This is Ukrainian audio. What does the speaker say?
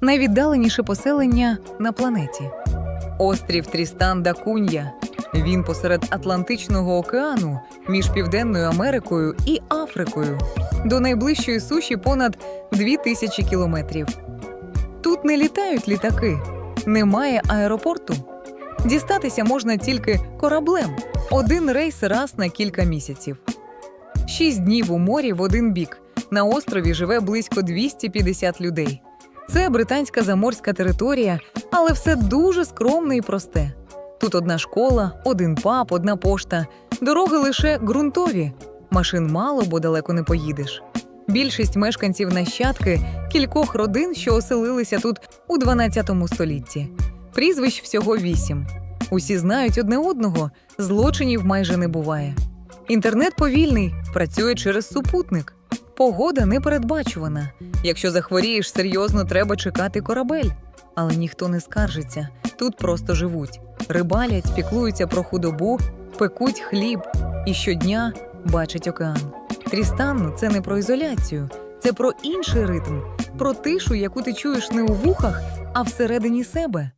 найвіддаленіше поселення на планеті. Острів Трістан да Кунья. Він посеред Атлантичного океану між Південною Америкою і Африкою. До найближчої суші понад 2000 кілометрів. Тут не літають літаки, немає аеропорту. Дістатися можна тільки кораблем один рейс раз на кілька місяців. Шість днів у морі в один бік. На острові живе близько 250 людей. Це британська заморська територія, але все дуже скромне і просте. Тут одна школа, один паб, одна пошта, дороги лише ґрунтові. Машин мало, бо далеко не поїдеш. Більшість мешканців нащадки кількох родин, що оселилися тут у 12 столітті. Прізвищ всього вісім. Усі знають одне одного, злочинів майже не буває. Інтернет повільний, працює через супутник. Погода непередбачувана. Якщо захворієш серйозно, треба чекати корабель. Але ніхто не скаржиться. Тут просто живуть. Рибалять, піклуються про худобу, пекуть хліб і щодня бачать океан. Трістан це не про ізоляцію, це про інший ритм, про тишу, яку ти чуєш не у вухах, а всередині себе.